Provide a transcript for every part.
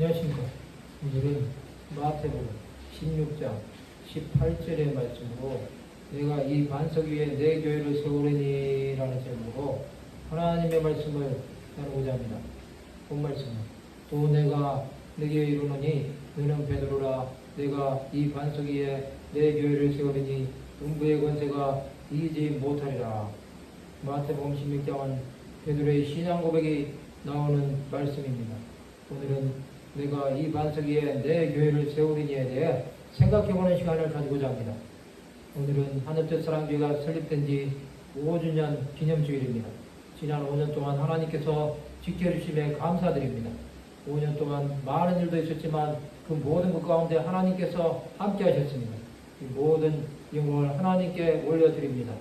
안녕하십니까. 오늘은 마태복음 16장 18절의 말씀으로 내가 이 반석 위에 내 교회를 세우려니라는 제목으로 하나님의 말씀을 나누고자 합니다. 본 말씀은 또 내가 내게 이르노니 너는 베드로라 내가 이 반석 위에 내 교회를 세우리니 음부의 권세가 이기지 못하리라. 마태복음 16장은 베드로의 신앙 고백이 나오는 말씀입니다. 오늘은 내가 이 반석 위에 내 교회를 세우리니에 대해 생각해보는 시간을 가지고자 합니다. 오늘은 하늘뜻 사랑교회가 설립된 지 5주년 기념주일입니다. 지난 5년 동안 하나님께서 지켜주심에 감사드립니다. 5년 동안 많은 일도 있었지만 그 모든 것 가운데 하나님께서 함께 하셨습니다. 이 모든 영광을 하나님께 올려드립니다.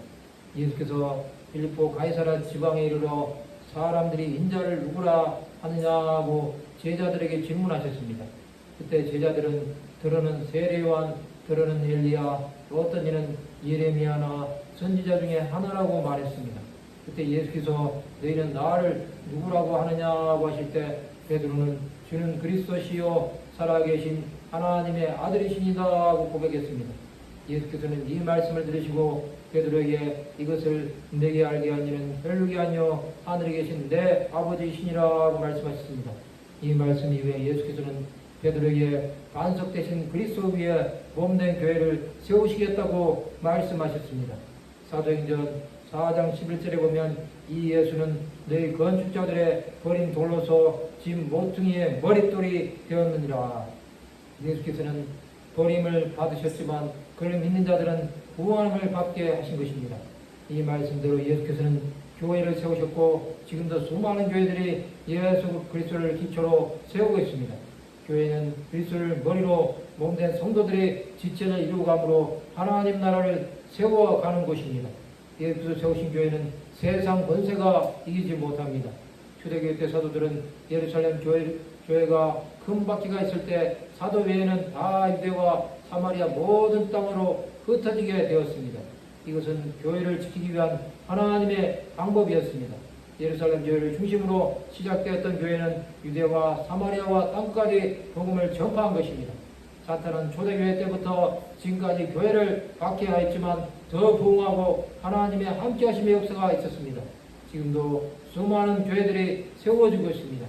예수께서 필리포 가이사라 지방에 이르러 사람들이 인자를 누구라 하느냐고 제자들에게 질문하셨습니다. 그때 제자들은 들어는 세례요한, 들어는 엘리야, 또 어떤 이는 예레미야나 선지자 중에 하나라고 말했습니다. 그때 예수께서 너희는 나를 누구라고 하느냐고 하실 때 베드로는 주는 그리스도시요 살아계신 하나님의 아들이시니다고 고백했습니다. 예수께서는 이 말씀을 들으시고 베드로에게 이것을 내게 알게 한 이는 혈육이 아니요 하늘에 계신 내 아버지이시니라고 말씀하셨습니다. 이 말씀 이후에 예수께서는 베드로에게 반석 대신 그리스도 위에 몸된 교회를 세우시겠다고 말씀하셨습니다. 사도행전 4장 11절에 보면 이 예수는 너희 건축자들의 버린 돌로서 집 모퉁이의 머릿돌이 되었느니라. 예수께서는 버림을 받으셨지만 그를 믿는 자들은 구원을 받게 하신 것입니다. 이 말씀대로 예수께서는 교회를 세우셨고 지금도 수많은 교회들이 예수 그리스도를 기초로 세우고 있습니다. 교회는 그리스도를 머리로 몸된 성도들의 지체를 이루어감으로 하나님 나라를 세워가는 곳입니다. 예수께서 세우신 교회는 세상 권세가 이기지 못합니다. 초대교회 때 사도들은 예루살렘 교회, 교회가 큰 바퀴가 있을 때 사도 외에는 다 유대와 사마리아 모든 땅으로 흩어지게 되었습니다. 이것은 교회를 지키기 위한 하나님의 방법이었습니다. 예루살렘 교회를 중심으로 시작되었던 교회는 유대와 사마리아와 땅까지 복음을 전파한 것입니다. 사탄은 초대교회 때부터 지금까지 교회를 박해하였지만 더 부흥하고 하나님의 함께하심의 역사가 있었습니다. 지금도 수많은 교회들이 세워지고 있습니다.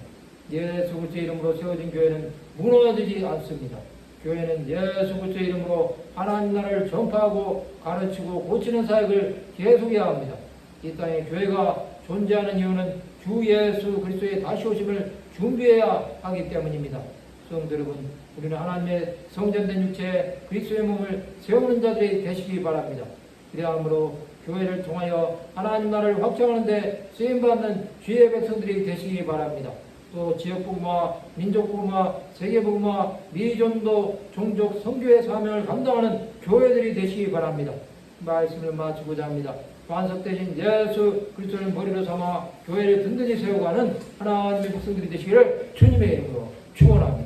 예수 그리스도의 이름으로 세워진 교회는 무너지지 않습니다. 교회는 예수 그리스도의 이름으로 하나님 나라를 전파하고 가르치고 고치는 사역을 계속해야 합니다. 이 땅에 교회가 존재하는 이유는 주 예수 그리스도의 다시 오심을 준비해야 하기 때문입니다. 성도 여러분, 우리는 하나님의 성전된 육체 그리스도의 몸을 세우는 자들이 되시기 바랍니다. 그리함으로 교회를 통하여 하나님 나라를 확장하는 데 쓰임 받는 주의 백성들이 되시기 바랍니다. 또 지역복음화, 민족복음화, 세계복음화, 미전도, 종족, 성교의 사명을 감당하는 교회들이 되시기 바랍니다. 말씀을 마치고자 합니다. 반석 대신 예수 그리스도를 머리로 삼아 교회를 든든히 세워가는 하나님의 백성들이 되시기를 주님의 이름으로 축원합니다.